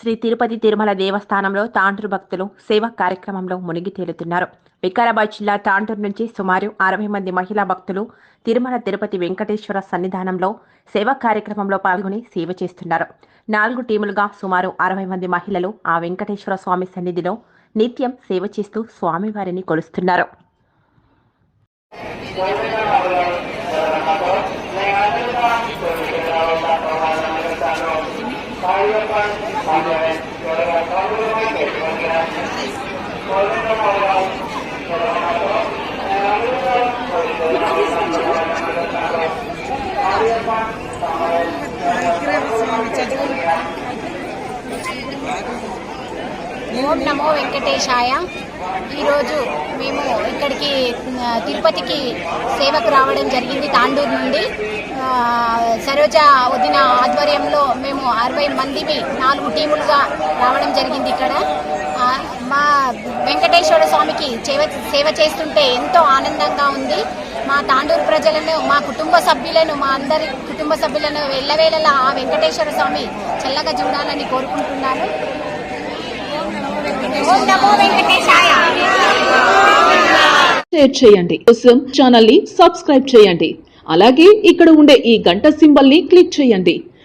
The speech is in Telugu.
శ్రీ తిరుపతి తిరుమల దేవస్థానంలో తాంటూరు భక్తులు సేవా కార్యక్రమంలో మునిగి తేలుతున్నారు. వికారాబాద్ జిల్లా తాంటూరు నుంచి సుమారు అరవై మంది మహిళా భక్తులు తిరుమల తిరుపతి వెంకటేశ్వర సన్నిధానంలో సేవా కార్యక్రమంలో పాల్గొని సేవ చేస్తున్నారు. నాలుగు టీములుగా సుమారు అరవై మంది మహిళలు ఆ వెంకటేశ్వర స్వామి సన్నిధిలో నిత్యం సేవ చేస్తూ స్వామివారిని కొలుస్తున్నారు. ఓం నమో వెంకటేశాయ. ఈరోజు మేము ఇక్కడికి తిరుపతికి సేవకు రావడం జరిగింది తాండూరు నుండి. సరోజ వదిన ఆధ్వర్యంలో అరవై మందివి నాలుగు టీములుగా రావడం జరిగింది ఇక్కడ. మా వెంకటేశ్వర స్వామికి సేవ సేవ చేస్తుంటే ఎంతో ఆనందంగా ఉంది. మా తాండూరు ప్రజలను మా కుటుంబ సభ్యులను మా అందరి కుటుంబ సభ్యులను వెళ్ళవేళలా ఆ వెంకటేశ్వర స్వామి చల్లగా చూడాలని కోరుకుంటున్నాను. షేర్ చేయండి. కోసం ఛానల్ని సబ్స్క్రైబ్ చేయండి. అలాగే ఇక్కడ ఉండే ఈ గంట సింబల్ని క్లిక్ చేయండి.